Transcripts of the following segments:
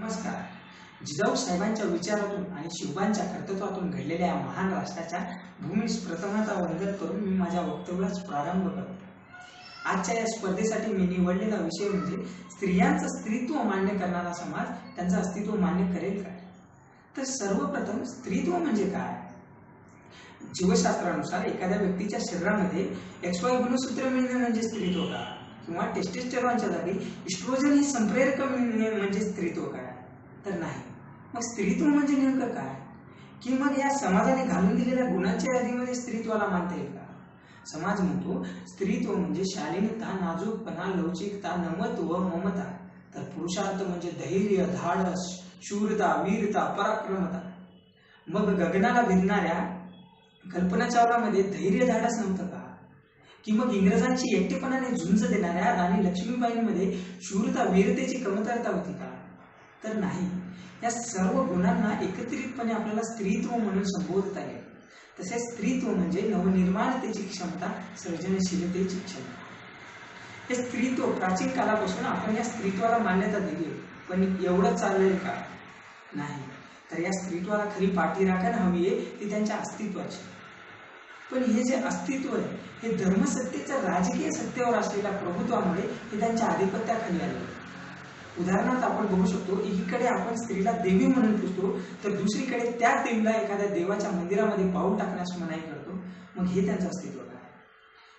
नमस्कार. जिजाऊ साहेबांच्या विचारातून आणि शिवबांच्या कर्तृत्वातून घडलेल्या या महान राष्ट्राच्या भूमीस प्रथमता वंदन करून मी माझ्या वक्तव्यास प्रारंभ करतो. आजच्या या स्पर्धेसाठी मी निवडलेला विषय म्हणजे स्त्रियांचं स्त्रीत्व मान्य करणारा समाज त्यांचं अस्तित्व मान्य करेल काय? तर सर्वप्रथम स्त्रीत्व म्हणजे काय? जीवशास्त्रानुसार एखाद्या व्यक्तीच्या शरीरामध्ये एक्स वाय गुणसूत्र मिळणे म्हणजे स्त्रीत्व का? किंवा टेस्टेस्टेरॉनच्या जागी इस्ट्रोजन हे संप्रेरक म्हणजे स्त्रीत्व काय? तर नाही. मग स्त्रीत्व म्हणजे नेमकं काय? की मग या समाजाने घालून दिलेल्या गुणांच्या यादीमध्ये स्त्रीत्वाला मानता येईल का? समाज म्हणतो स्त्रीत्व म्हणजे शालीनता नाजूकपणा लवचिकता नमत्व ममता. तर पुरुषार्थ म्हणजे धैर्य धाडस शूरता वीरता पराक्रमता. मग गगनाला भिनणाऱ्या कल्पना चावलामध्ये धैर्य धाडस नव्हतं का? की मग इंग्रजांची एकटेपणाने झुंज देणाऱ्या राणी लक्ष्मीबाईंमध्ये शूरता वीरतेची कमतरता होती का? तर नाही. या सर्व गुणांना एकत्रितपणे आपल्याला स्त्रीत्व म्हणून संबोधता येईल. तसेच स्त्रीत्व म्हणजे नवनिर्माणतेची क्षमता सर्जनशीलतेची क्षमता. हे स्त्रीत्व प्राचीन कालापासून आपण या स्त्रीत्वाला मान्यता दिली पण एवढं चालेल का? नाही. तर या स्त्रीत्वाला खरी पाठीराखण हवी आहे ती त्यांच्या अस्तित्वाची. पण हे जे अस्तित्व आहे हे धर्मसत्तेच्या राजकीय सत्तेवर असलेल्या प्रभुत्वामुळे हे त्यांच्या आधिपत्याखाली आले. उदाहरणार्थ आपण बघू शकतो एकीकडे आपण स्त्रीला देवी म्हणून पुजतो तर दुसरीकडे त्या देवीला एखाद्या देवाच्या मंदिरामध्ये पाऊल टाकण्यास मनाई करतो. मग हे त्यांचं अस्तित्व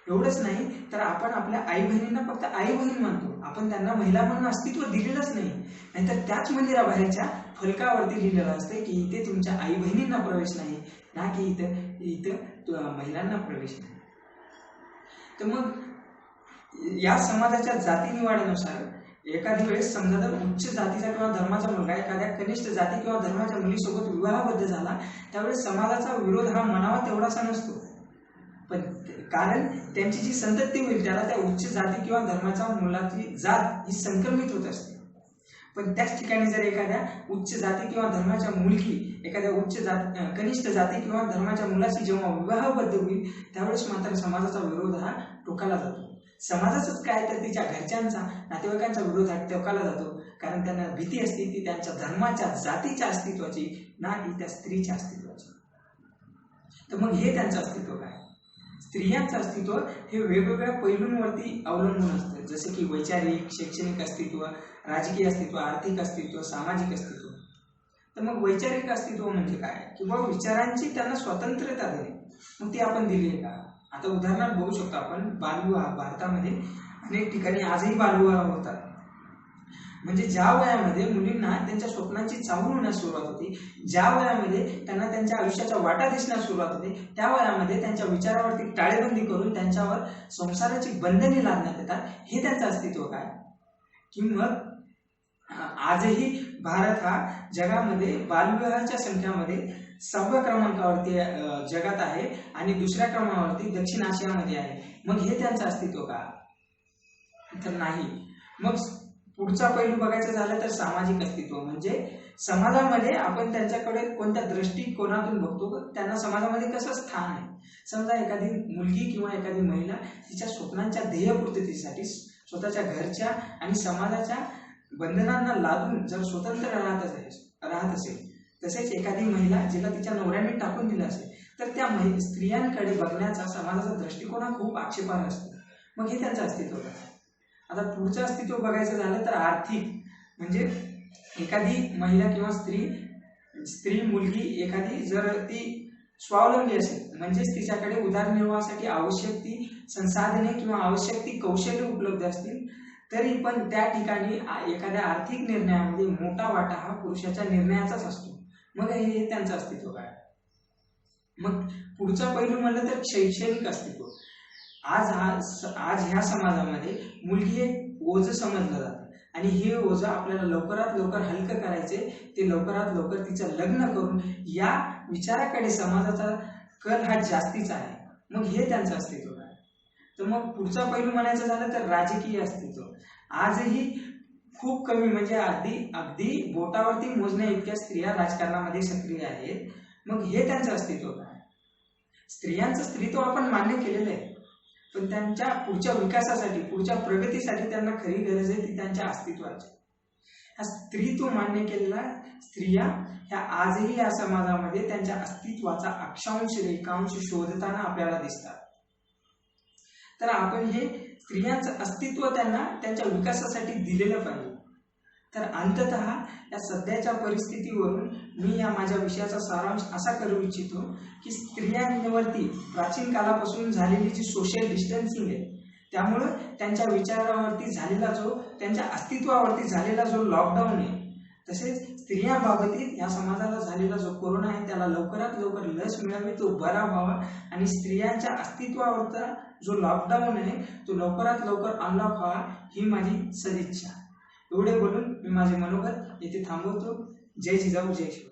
एवढंच नाही तर आपण आपल्या आई बहिणींना फक्त आई बहीण मानतो. आपण त्यांना महिला म्हणून अस्तित्व दिलेलंच नाही. नाहीतर त्याच मंदिराबाहेरच्या फलकावरती लिहिलेलं असते की इथे तुमच्या आई बहिणींना प्रवेश नाही ना की इथं इथं महिलांना प्रवेश नाही. तर मग या समाजाच्या जाती निवाड्यानुसार एखादी वेळेस समजा जर उच्च जातीचा किंवा धर्माचा मुलगा एखाद्या कनिष्ठ जाती किंवा धर्माच्या मुलीसोबत विवाहबद्ध झाला त्यावेळेस समाजाचा विरोध हा मनावा तेवढासा नसतो. पण कारण त्यांची जी संतती होईल त्याला त्या उच्च जाती किंवा धर्माच्या मुलाची जात ही संक्रमित होत असते. पण त्याच ठिकाणी जर एखाद्या उच्च जाती किंवा धर्माच्या मुलगी एखाद्या उच्च जात कनिष्ठ जाती किंवा धर्माच्या मुलाशी जेव्हा विवाहबद्ध होईल त्यावेळेस मात्र समाजाचा विरोध हा टोकाला जातो. समाजाचाच काय तर तिच्या घरच्यांचा नातेवाईकांचा विरोध हा टोकाला जातो. कारण त्यांना भीती असते ती त्यांच्या धर्माच्या जातीच्या अस्तित्वाची ना की त्या स्त्रीच्या अस्तित्वाची. तर मग हे त्यांचं अस्तित्व काय? स्त्रियांचं अस्तित्व हे वेगवेगळ्या पैलूंवरती अवलंबून असतं. जसे की वैचारिक शैक्षणिक अस्तित्व राजकीय अस्तित्व आर्थिक अस्तित्व सामाजिक अस्तित्व. तर मग वैचारिक अस्तित्व म्हणजे काय? किंवा विचारांची त्यांना स्वतंत्रता देणे. मग ती आपण दिली आहे का? आता उदाहरणार्थ बघू शकतो आपण बालविवाह. भारतामध्ये अनेक ठिकाणी आजही बालविवाह होतात. म्हणजे ज्या वयामध्ये मुलींना त्यांच्या स्वप्नांची चाहूल होण्यास सुरुवात होती ज्या वयामध्ये त्यांना त्यांच्या आयुष्याच्या वाटा दिसण्यास सुरुवात होते त्या वयामध्ये त्यांच्या विचारावरती टाळेबंदी करून त्यांच्यावर संसाराची बंधने लादण्यात येतात हे त्यांचं अस्तित्व काय? की मग आजही भारत हा जगामध्ये बालविवाहाच्या संख्यामध्ये सहाव्या क्रमांकावरती जगात आहे आणि दुसऱ्या क्रमांकावरती दक्षिण आशियामध्ये आहे. मग हे त्यांचं अस्तित्व का? तर नाही. मग पुढचा पैलू बघायचं झालं तर सामाजिक अस्तित्व. म्हणजे समाजामध्ये आपण त्यांच्याकडे कोणत्या दृष्टिकोनातून बघतो? त्यांना समाजामध्ये कसं स्थान आहे? समजा एखादी मुलगी किंवा एखादी महिला तिच्या स्वप्नांच्या ध्येयपूर्ततेसाठी स्वतःच्या घरच्या आणि समाजाच्या बंधनांना लादून जर स्वतंत्र राहत असेल राहत असेल तसेच एखादी महिला जिला तिच्या नवऱ्याने टाकून दिलं असेल तर त्या महि स्त्रियांकडे बघण्याचा समाजाचा दृष्टिकोन हा खूप आक्षेपार्ह असतो. मग हे त्यांचं अस्तित्व आता पुढचं अस्तित्व बघायचं झालं तर आर्थिक. म्हणजे एखादी महिला किंवा स्त्री स्त्री मुलगी एखादी जर ती स्वावलंबी असेल म्हणजेच तिच्याकडे उदरनिर्वाहासाठी आवश्यक ती संसाधने किंवा आवश्यक ती कौशल्य उपलब्ध असतील तरी पण त्या ठिकाणी एखाद्या आर्थिक निर्णयामध्ये मोठा वाटा हा पुरुषाच्या निर्णयाचाच असतो. मग हे हे त्यांचं अस्तित्व काय? मग पुढचा पैलू म्हणलं तर शैक्षणिक अस्तित्व. आज हा आज ह्या समाजामध्ये मुलगी हे ओझ समजलं जातं. आणि हे ओझं आपल्याला लवकरात लवकर हलकं करायचे ते लवकरात लवकर तिचं लग्न करून या विचाराकडे समाजाचा कल हा जास्तीचा आहे. मग हे त्यांचं अस्तित्व आहे. तर मग पुढचा पैलू म्हणायचं झालं तर राजकीय अस्तित्व. आजही खूप कमी म्हणजे अगदी अगदी बोटावरती मोजण्या इतक्या स्त्रिया राजकारणामध्ये सक्रिय आहेत. मग हे त्यांचं अस्तित्व काय? स्त्रियांचं स्त्रीत्व आपण मान्य केलेलं आहे. पण त्यांच्या पुढच्या विकासासाठी पुढच्या प्रगतीसाठी त्यांना खरी गरज आहे ती त्यांच्या अस्तित्वाची हा स्त्रीत्व मान्य केलेला स्त्रिया ह्या आजही या समाजामध्ये त्यांच्या अस्तित्वाचा अक्षांश रेखांश शोधताना आपल्याला दिसतात. तर आपण हे स्त्रियांचं अस्तित्व त्यांना त्यांच्या विकासासाठी दिलेलं पाहिजे. तर अंतत या सध्याच्या परिस्थितीवरून मी या माझ्या विषयाचा सारांश असा करू इच्छितो की स्त्रियांवरती प्राचीन कालापासून झालेली जी सोशल डिस्टन्सिंग आहे त्यामुळं त्यांच्या विचारावरती झालेला जो त्यांच्या अस्तित्वावरती झालेला जो लॉकडाऊन आहे तसेच स्त्रियांबाबतीत या समाजाला झालेला जो कोरोना आहे त्याला लवकरात लवकर लस मिळावी तो बरा व्हावा आणि स्त्रियांच्या अस्तित्वावरचा जो लॉकडाऊन आहे तो लवकरात लवकर अनलॉक व्हावा ही माझी सदिच्छा. एवढे बोलून मी माझे मनोगत येथे थांबवतो. जय जिजाऊ जय शिव